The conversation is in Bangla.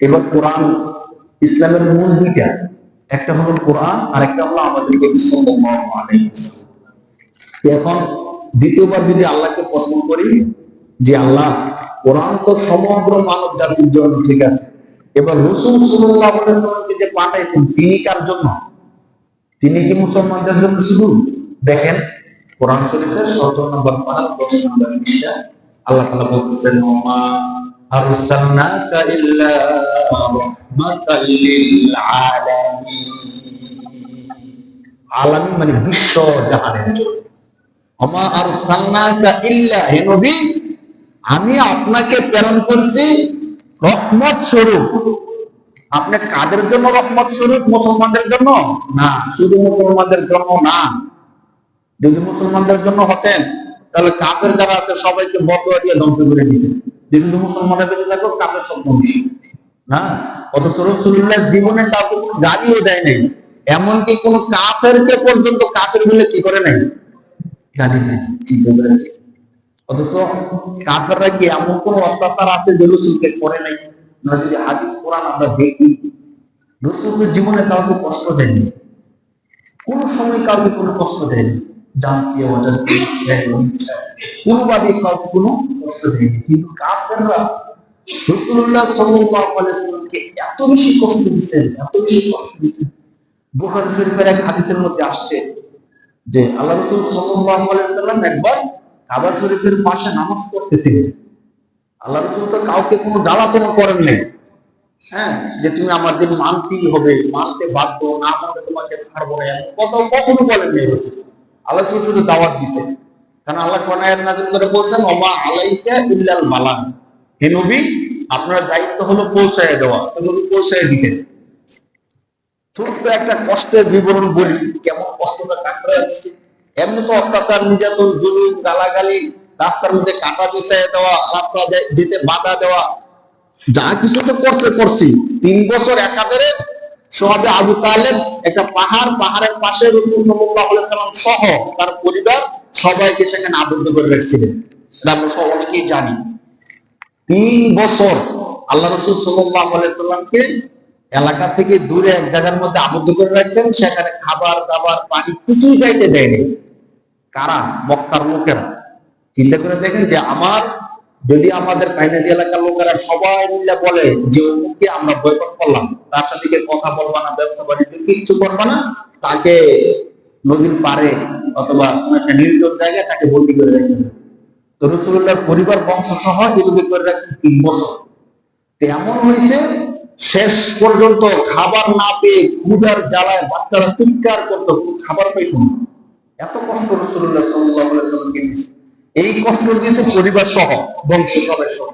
এবার কোরআন, ইসলামের মূল দুইটা। একটা হলো কোরআন আর একটা হলো আমাদেরকে সাল্লাল্লাহু আলাইহি ওয়াসাল্লাম। এখন দ্বিতীয়বার যদি আল্লাহকে প্রশ্ন করি যে, আল্লাহ, কোরআন তো সমগ্র মানব জাতির জন্য ঠিক আছে। এবার রসুল সাল্লাল্লাহু যে পাঠাইছেন, তিনি কার জন্য? তিনি কি মুসলমানদের জন্য শুধু? দেখেন, কোরআন শরীফের সতেরো নম্বর নম্বর আল্লাহ বলতেছেন লিল আলামিন আলামিন মানে বিশ্ব জাহানের জন্য। ওমা আরসালনাকা ইল্লা হে নবী, আমি আপনাকে প্রেরণ করেছি রহমত স্বরূপ। আপনি কাদের জন্য রহমত স্বরূপ, মুসলমানদের জন্য? না, শুধু মুসলমানদের জন্য না। যদি মুসলমানদের জন্য হতেন, তাহলে কাপের যারা আছে, সবাইকে বদয়া দিয়ে ধ্বংস করে দিতেন। শুধু মুসলমানের বেঁচে থাকো কাপের ধ্বংস না? অথচ রসুল্লাহ জীবনে কাউকে কোনো গালিও দেয় নাই। এমনকি কোন কাফেরকে পর্যন্ত কাফের বলে কি করে নাই? গালি দেয় নাই, ঠিক করে অথচ কাফেররা কি এমন কোন অত্যাচার আছে যে রসুলকে করে নাই? না যদি হাদিস কোরআন আমরা দেখি রসুলের জীবনে কাউকে কষ্ট দেয়নি। কোন সময় কাউকে কোনো কষ্ট দেয়নি। জানতে কোনো কিন্তু একবার পাশে নামাজ পড়তেছিলেন। আল্লাহ রসুল তো কাউকে কোনো করেন নাই। হ্যাঁ যে তুমি আমার দিন মানতেই হবে, মানতে বাধ্য না মানলে তোমাকে ছাড়বো না, এমন কখনো বলেন নেই আল্লাহ দাওয়াত কারণ আল্লাহ করে বলছেন আলাইকা ইল্লাল হে নবী, আপনার দায়িত্ব হলো পৌঁছায় দেওয়া পৌঁছায় ছোট্ট একটা কষ্টের বিবরণ বলি, কেমন কষ্টটা কাকড়া দিচ্ছে এমনি তো অত্যাচার, নির্যাতন, জুলুম, গালাগালি, রাস্তার মধ্যে কাটা বিছায় দেওয়া, রাস্তা যেতে বাধা দেওয়া। যা কিছু তো করছে, করছি। তিন বছর একাধারে সহজে আবু তালেব একটা পাহাড়, পাহাড়ের পাশে সহ তার পরিবার সবাইকে সেখানে আবদ্ধ করে রাখছিলেন। অনেকেই জানি। তিন বছর আল্লাহ রসুল সাল্লামকে এলাকা থেকে দূরে এক জায়গার মধ্যে আবদ্ধ করে রাখছেন। সেখানে খাবার, দাবার, পানি কিছুই যাইতে দেয়নি। কারা? মক্কার লোকেরা। চিন্তা করে দেখেন যে আমার যদি আমাদের কাহিনী এলাকার লোকেরা সবাই মিলে বলে যে অমুককে আমরা বয়কট করলাম তার সাথে কথা বলবা না, ব্যবসা বাণিজ্য কিচ্ছু করবা না, তাকে নদীর পারে অথবা একটা নির্জন জায়গায় তাকে বন্দি করে রেখে দেবে। তো রসুল্লাহর পরিবার বংশ সহ এগুলি করে রাখছেন তিন বছর। এমন হয়েছে, শেষ পর্যন্ত খাবার না পেয়ে ক্ষুধার জ্বালায় বাচ্চারা চিৎকার করতো খাবার পাইতো না। এত কষ্ট রসুল্লাহ ওয়াসাল্লামকে দিয়েছে। এই কষ্ট দিয়েছে পরিবার সহ বংশ সবাই সহ